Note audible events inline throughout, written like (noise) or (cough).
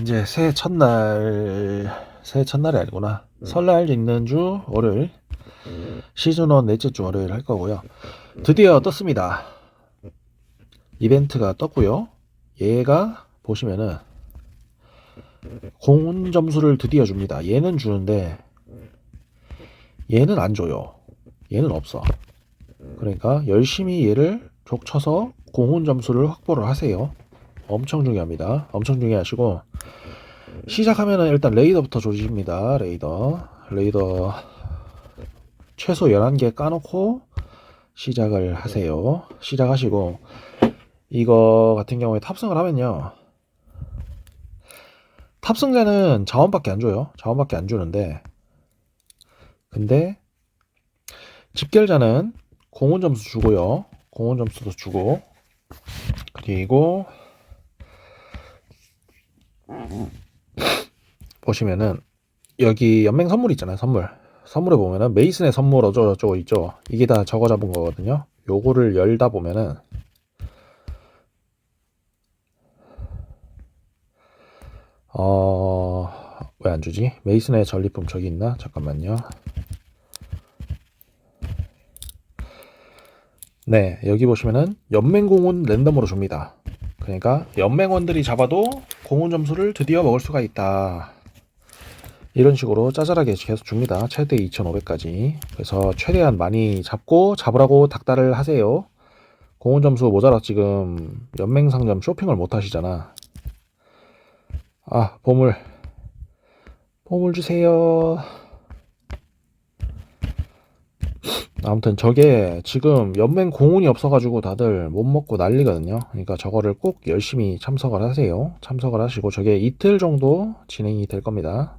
이제 새해 첫날 새해 첫날이 아니구나. 설날 있는 주 월요일. 시즌1 넷째 주 월요일 할 거고요. 드디어 떴습니다. 이벤트가 떴고요. 얘가 보시면은 공훈 점수를 드디어 줍니다. 얘는 주는데 얘는 안 줘요. 얘는 없어. 그러니까 열심히 얘를 족쳐서 공훈 점수를 확보를 하세요 엄청 중요합니다 엄청 중요하시고 시작하면은 일단 레이더부터 조집니다. 레이더. 레이더 최소 11개 까놓고 시작을 하세요. 시작하시고 이거 같은 경우에 탑승을 하면요. 탑승자는 자원밖에 안 줘요. 자원밖에 안 주는데 근데 집결자는 공원 점수 주고요. 공원 점수도 주고 그리고 보시면은 여기 연맹 선물 있잖아요 선물. 선물에 보면은 메이슨의 선물 어쩌고 저쩌고 있죠. 이게 다 적어 잡은 거거든요. 요거를 열다 보면은 어... 왜 안 주지? 메이슨의 전리품 저기 있나? 잠깐만요. 네 여기 보시면은 연맹공은 랜덤으로 줍니다 그러니까 연맹원들이 잡아도 공훈 점수를 드디어 먹을 수가 있다 이런 식으로 짜잘하게 계속 줍니다. 최대 2,500까지. 그래서 최대한 많이 잡고 잡으라고 닥달을 하세요. 공원 점수 모자라 지금 연맹 상점 쇼핑을 못 하시잖아. 아, 보물. 보물 주세요. 아무튼 저게 지금 연맹 공운이 없어가지고 다들 못 먹고 난리거든요. 그러니까 저거를 꼭 열심히 참석을 하세요. 참석을 하시고 저게 이틀 정도 진행이 될 겁니다.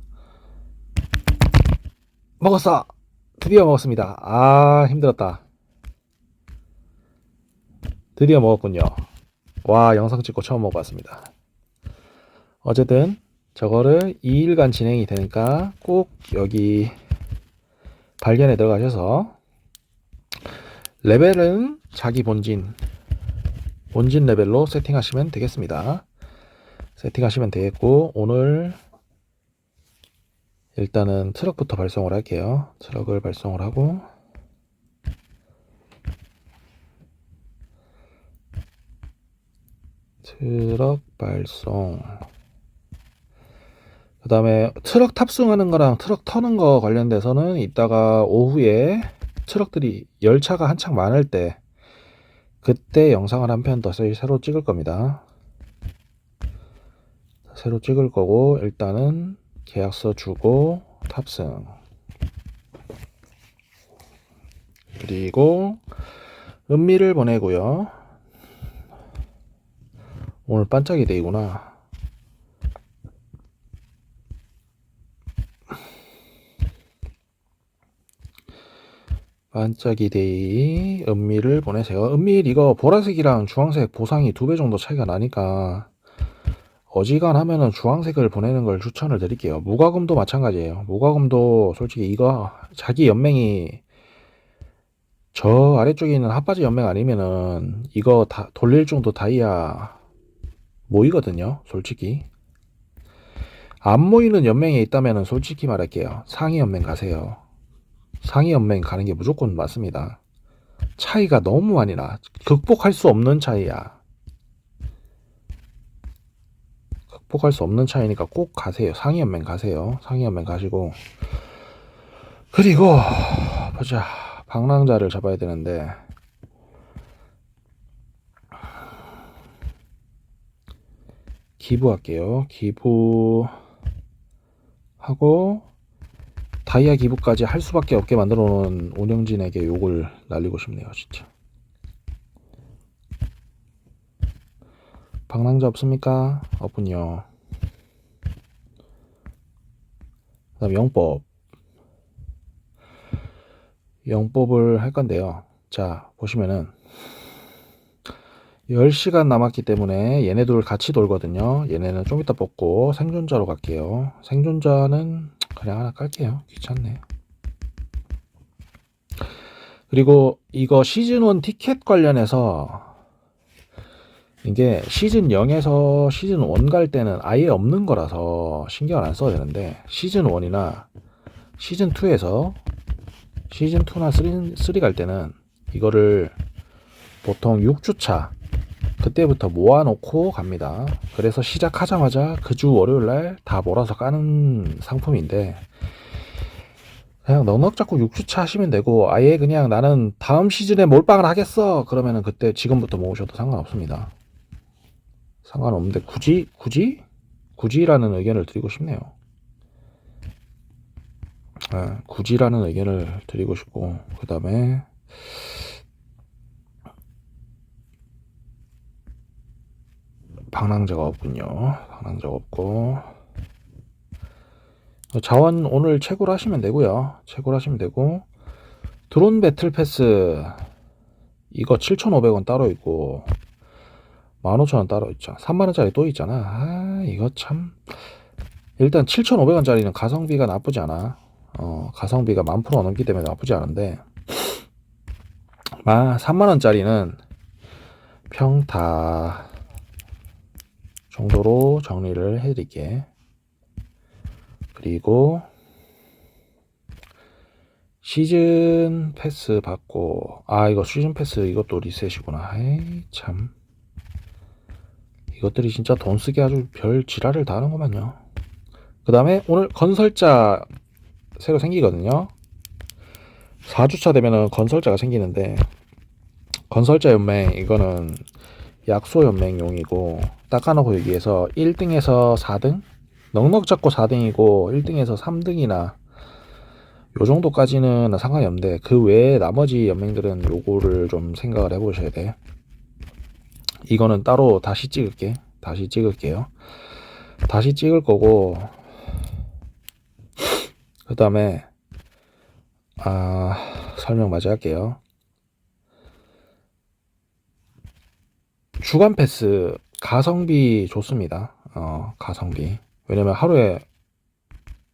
먹었어! 드디어 먹었습니다. 아, 힘들었다. 드디어 먹었군요. 와, 영상 찍고 처음 먹어봤습니다. 어쨌든, 저거를 2일간 진행이 되니까 꼭 여기 발견에 들어가셔서 레벨은 자기 본진, 본진 레벨로 세팅하시면 되겠습니다. 세팅하시면 되겠고, 오늘 일단은 트럭부터 발송을 할게요. 트럭을 발송을 하고 트럭 발송 그 다음에 트럭 탑승하는 거랑 트럭 터는 거 관련돼서는 이따가 오후에 트럭들이 열차가 한창 많을 때 그때 영상을 한 편 더 새로 찍을 겁니다. 새로 찍을 거고 일단은 계약서 주고 탑승. 그리고 은미를 보내고요. 오늘 반짝이 데이구나 반짝이 데이 은미를 보내세요 은밀 이거 보라색이랑 주황색 보상이 두 배 정도 차이가 나니까 어지간하면은 주황색을 보내는 걸 추천을 드릴게요. 무과금도 마찬가지예요. 무과금도 솔직히 이거 자기 연맹이 저 아래쪽에 있는 핫바지 연맹 아니면은 이거 다 돌릴 정도 다이아 모이거든요. 솔직히 안 모이는 연맹에 있다면은 솔직히 말할게요. 상위 연맹 가세요. 상위 연맹 가는 게 무조건 맞습니다. 차이가 너무 많이 나. 극복할 수 없는 차이야. 극복할 수 없는 차이니까 꼭 가세요. 상위 연맹 가세요. 상위 연맹 가시고 그리고 보자 방랑자를 잡아야 되는데 기부할게요. 기부하고 다이아 기부까지 할 수밖에 없게 만들어 놓은 운영진에게 욕을 날리고 싶네요. 진짜. 방랑자 없습니까? 없군요. 그 다음 영법. 영법을 할 건데요. 자, 보시면은 10시간 남았기 때문에 얘네들 같이 돌거든요. 얘네는 좀 이따 뽑고 생존자로 갈게요. 생존자는 그냥 하나 깔게요. 귀찮네. 그리고 이거 시즌1 티켓 관련해서 이게 시즌 0에서 시즌 1 갈 때는 아예 없는 거라서 신경을 안 써도 되는데 시즌 1이나 시즌 2에서 시즌 2나 3, 3 갈 때는 이거를 보통 6주차 그때부터 모아놓고 갑니다. 그래서 시작하자마자 그 주 월요일 날 다 몰아서 까는 상품인데 그냥 넉넉 잡고 6주차 하시면 되고 아예 그냥 나는 다음 시즌에 몰빵을 하겠어 그러면은 그때 지금부터 모으셔도 상관없습니다. 상관없는데 굳이 굳이 굳이라는 의견을 드리고 싶네요. 아, 굳이라는 의견을 드리고 싶고 그 다음에 방랑자가 없군요. 방랑자가 없고 자원 오늘 채굴 하시면 되고요. 채굴 하시면 되고 드론 배틀 패스 이거 7,500원 따로 있고 15,000원 따로 있죠. 3만원짜리 또 있잖아. 아, 이거 참. 일단 7,500원짜리는 가성비가 나쁘지 않아. 어, 가성비가 만 프로 넘기 때문에 나쁘지 않은데, 아, 3만원짜리는 평타 정도로 정리를 해드릴게. 그리고, 시즌 패스 받고, 아, 이거 시즌 패스 이것도 리셋이구나. 에이, 참. 이것들이 진짜 돈 쓰게 아주 별 지랄을 다 하는구만요. 그 다음에 오늘 건설자 새로 생기거든요. 4주차 되면은 건설자가 생기는데, 건설자 연맹, 이거는 약소 연맹용이고, 닦아놓고 여기에서 1등에서 4등? 넉넉 잡고 4등이고, 1등에서 3등이나, 요 정도까지는 상관이 없는데, 그 외에 나머지 연맹들은 요거를 좀 생각을 해보셔야 돼. 이거는 따로 다시 찍을게. 다시 찍을게요. 다시 찍을 거고, 그 다음에, 아, 설명 마저 할게요. 주간 패스 가성비 좋습니다. 어, 가성비. 왜냐면 하루에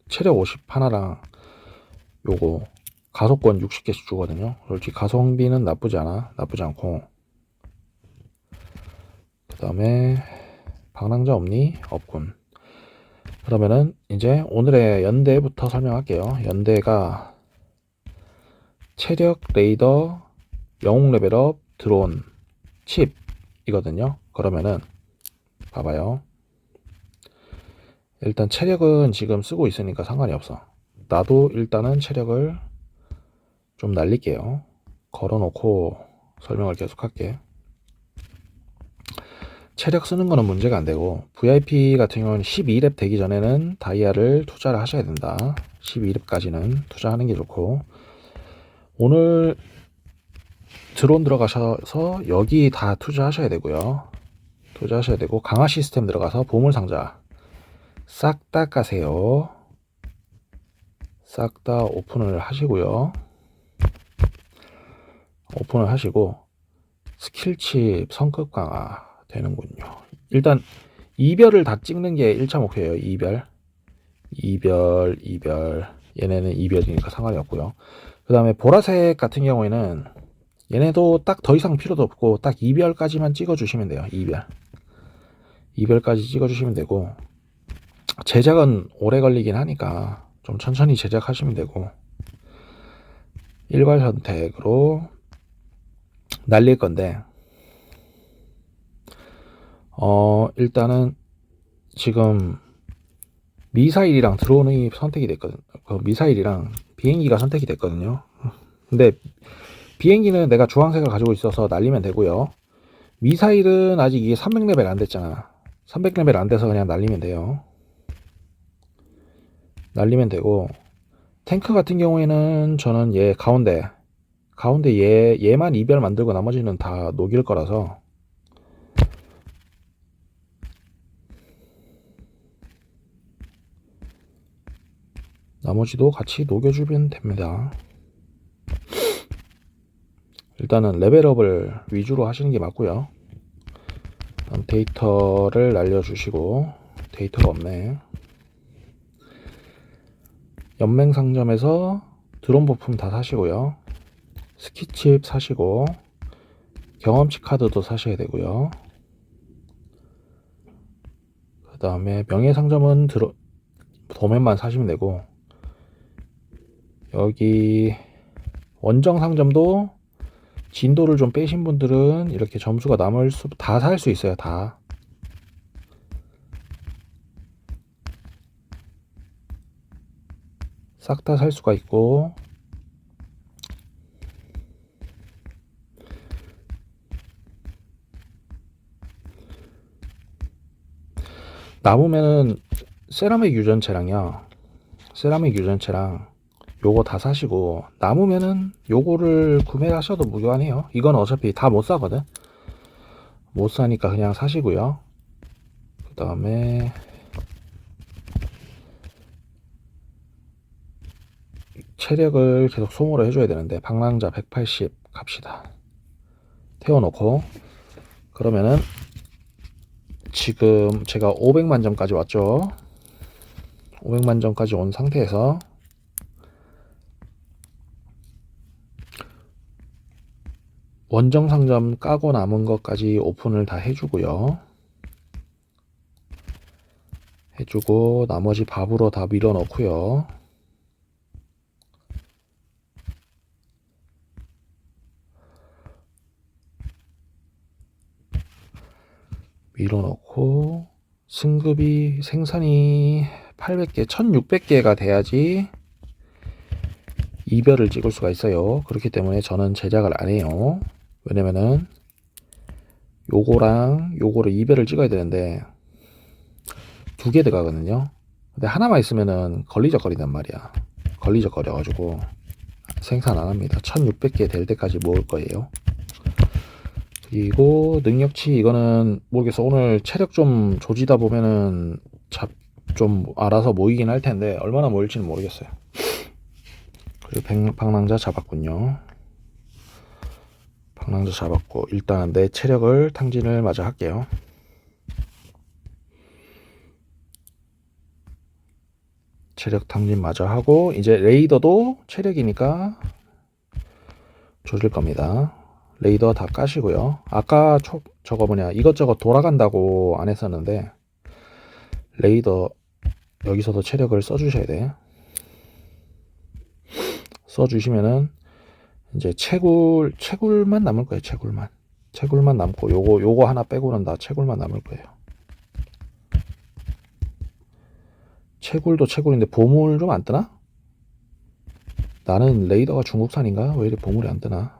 체력 50 하나랑 요거 가속권 60개씩 주거든요. 솔직히 가성비는 나쁘지 않아. 나쁘지 않고. 그 다음에 방랑자 없니? 없군. 그러면은 이제 오늘의 연대부터 설명할게요. 연대가 체력, 레이더, 영웅 레벨업, 드론, 칩이거든요. 그러면은 봐봐요. 일단 체력은 지금 쓰고 있으니까 상관이 없어. 나도 일단은 체력을 좀 날릴게요. 걸어놓고 설명을 계속 할게. 체력 쓰는 거는 문제가 안 되고 VIP 같은 경우는 12렙 되기 전에는 다이아를 투자를 하셔야 된다. 12렙까지는 투자하는 게 좋고 오늘 드론 들어가셔서 여기 다 투자하셔야 되고요. 투자하셔야 되고 강화 시스템 들어가서 보물 상자 싹 다 까세요. 싹 다 오픈을 하시고요. 오픈을 하시고 스킬칩 성급 강화 되는군요. 일단 이별을 다 찍는 게 1차 목표예요. 이별. 이별, 이별. 얘네는 이별이니까 상관이 없고요. 그 다음에 보라색 같은 경우에는 얘네도 딱 더 이상 필요도 없고 딱 이별까지만 찍어주시면 돼요. 이별. 이별까지 찍어주시면 되고 제작은 오래 걸리긴 하니까 좀 천천히 제작하시면 되고 일괄 선택으로 날릴 건데 어 일단은 지금 미사일이랑 드론이 선택이 됐거든. 그 미사일이랑 비행기가 선택이 됐거든요. 근데 비행기는 내가 주황색을 가지고 있어서 날리면 되고요. 미사일은 아직 이게 300레벨 안 됐잖아. 300레벨 안 돼서 그냥 날리면 돼요. 날리면 되고 탱크 같은 경우에는 저는 얘 가운데 가운데 얘 얘만 이별 만들고 나머지는 다 녹일 거라서 나머지도 같이 녹여주면 됩니다. 일단은 레벨업을 위주로 하시는 게 맞고요. 데이터를 날려주시고 데이터가 없네. 연맹 상점에서 드론 부품 다 사시고요. 스키칩 사시고 경험치 카드도 사셔야 되고요. 다음에 명예 상점은 들어 도면만 사시면 되고 여기 원정 상점도 진도를 좀 빼신 분들은 이렇게 점수가 남을 수 다 살 수 있어요 다. 싹 다 살 수가 있고. 남으면은 세라믹 유전체랑요. 세라믹 유전체랑 요거 다 사시고 남으면은 요거를 구매하셔도 무료하네요. 이건 어차피 다 못 사거든. 못 사니까 그냥 사시고요. 그 다음에 체력을 계속 소모를 해줘야 되는데 방랑자 180 갑시다. 태워놓고 그러면은 지금 제가 500만 점까지 왔죠. 500만 점까지 온 상태에서 원정 상점 까고 남은 것까지 오픈을 다 해주고요 해주고 나머지 밥으로 다 밀어 넣고요 밀어 넣고 승급이 생산이 800개, 1600개가 돼야지 이별을 찍을 수가 있어요. 그렇기 때문에 저는 제작을 안 해요. 왜냐면은 요거랑 요거를 이별을 찍어야 되는데 두 개 들어가거든요. 근데 하나만 있으면은 걸리적거린단 말이야. 걸리적거려 가지고 생산 안 합니다. 1600개 될 때까지 모을 거예요. 그리고 능력치 이거는 모르겠어. 오늘 체력 좀 조지다 보면은 잡 좀 알아서 모이긴 할 텐데 얼마나 모일지는 모르겠어요. 그리고 백, 방랑자 잡았군요. 방랑자 잡았고 일단 내 체력을 탕진을 마저 할게요. 체력 탕진 마저 하고 이제 레이더도 체력이니까 조질 겁니다. 레이더 다 까시고요. 아까 초, 저거 뭐냐 이것저것 돌아간다고 안 했었는데 레이더 여기서도 체력을 써주셔야 돼. 써주시면은 이제 채굴 채굴만 남을 거예요. 채굴만 채굴만 남고 요거 요거 하나 빼고는 다 채굴만 남을 거예요. 채굴도 채굴인데 보물 좀 안 뜨나? 나는 레이더가 중국산인가? 왜 이렇게 보물이 안 뜨나?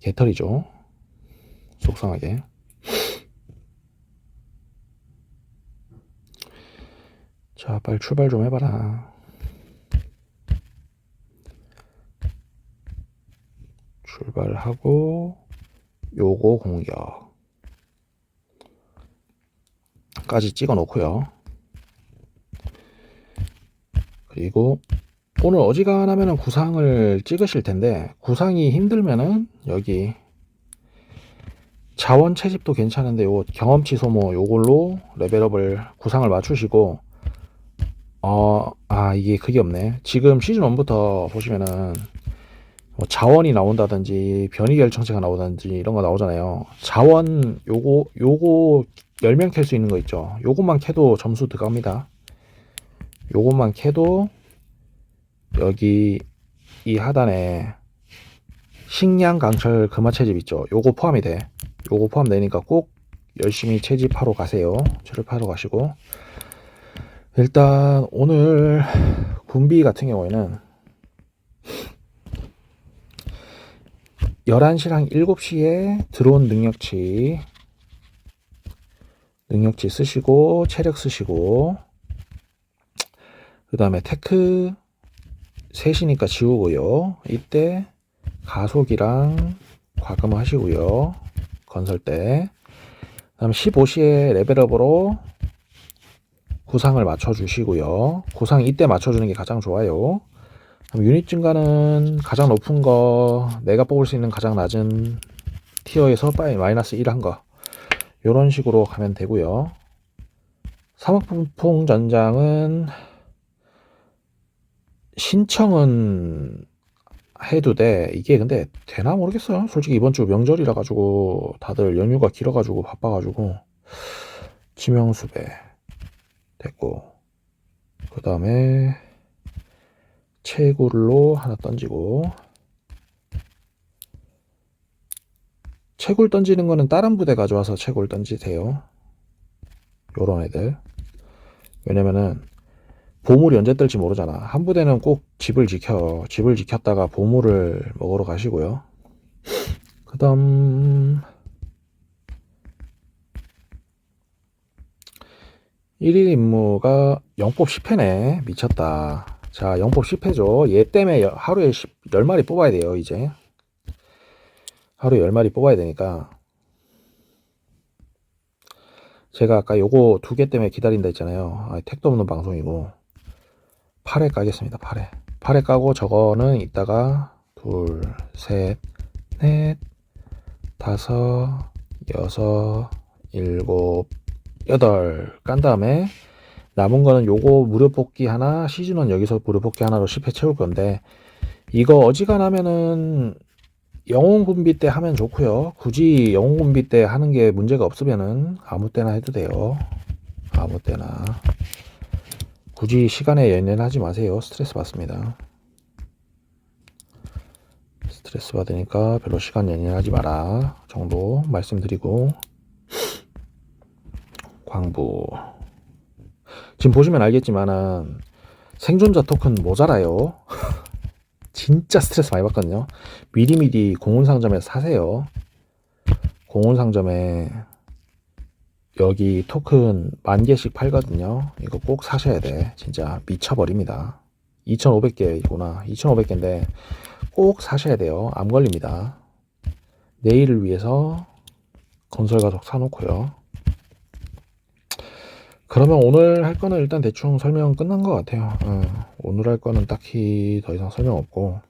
개털이죠. 속상하게. 자, 빨리 출발 좀 해봐라. 출발하고, 요거 공격. 까지 찍어 놓고요. 그리고 오늘 어지간하면은 구상을 찍으실 텐데 구상이 힘들면은 여기 자원 채집도 괜찮은데 요 경험치 소모 요걸로 레벨업을 구상을 맞추시고 어 아 이게 그게 없네 지금 시즌 1부터 보시면은 뭐 자원이 나온다든지 변이 결정체가 나오든지 이런 거 나오잖아요 자원 요거 요거 10명 캘 수 있는 거 있죠 요것만 캐도 점수 들어갑니다 요것만 캐도 여기 이 하단에 식량 강철 금화 채집 있죠. 요거 포함이 돼. 요거 포함되니까 꼭 열심히 채집하러 가세요. 채집하러 가시고 일단 오늘 군비 같은 경우에는 11시랑 7시에 들어온 능력치 능력치 쓰시고 체력 쓰시고 그 다음에 테크 셋이니까 지우고요. 이때 가속이랑 과금 하시고요. 건설 때. 다음 15시에 레벨업으로 구상을 맞춰 주시고요. 구상 이때 맞춰 주는 게 가장 좋아요. 그럼 유닛 증가는 가장 높은 거, 내가 뽑을 수 있는 가장 낮은 티어에서 빠이 마이너스 1 한 거. 요런 식으로 가면 되고요. 사막폭풍 전장은 신청은 해도 돼. 이게 근데 되나 모르겠어요. 솔직히 이번 주 명절이라 가지고 다들 연휴가 길어 가지고 바빠 가지고 치명수배 됐고 그 다음에 채굴로 하나 던지고. 채굴 던지는 거는 다른 부대 가져와서 채굴 던지세요. 요런 애들. 왜냐면은 보물이 언제 뜰지 모르잖아. 한 부대는 꼭 집을 지켜 집을 지켰다가 보물을 먹으러 가시고요. 그 다음 1일 임무가 영법 10회네. 미쳤다 자 영법 10회죠. 얘 때문에 여- 하루에 10, 10마리 뽑아야 돼요 이제. 하루에 10마리 뽑아야 되니까. 제가 아까 요거 두 개 때문에 기다린다 했잖아요. 아, 택도 없는 방송이고. 8회 까겠습니다 8회 8회 까고 저거는 이따가 둘, 셋, 넷, 다섯, 여섯, 일곱, 여덟 깐 다음에 남은 거는 요거 무료 뽑기 하나 시즌원 여기서 무료 뽑기 하나로 10회 채울 건데 이거 어지간하면은 영웅 분비 때 하면 좋고요. 굳이 영웅 분비 때 하는 게 문제가 없으면은 아무 때나 해도 돼요. 아무 때나. 굳이 시간에 연연하지 마세요. 스트레스 받습니다. 스트레스 받으니까 별로 시간 연연하지 마라 정도 말씀드리고. 광부 지금 보시면 알겠지만은 생존자 토큰 모자라요. (laughs) 진짜 스트레스 많이 받거든요. 미리미리 공훈상점에서 사세요. 공훈상점에 여기 토큰 만 개씩 팔거든요. 이거 꼭 사셔야 돼. 진짜 미쳐버립니다. 2500개이구나. 2500개인데 꼭 사셔야 돼요. 암 걸립니다. 내일을 위해서 건설 가족 사놓고요 그러면 오늘 할 거는 일단 대충 설명 끝난 것 같아요. 어, 오늘 할 거는 딱히 더 이상 설명 없고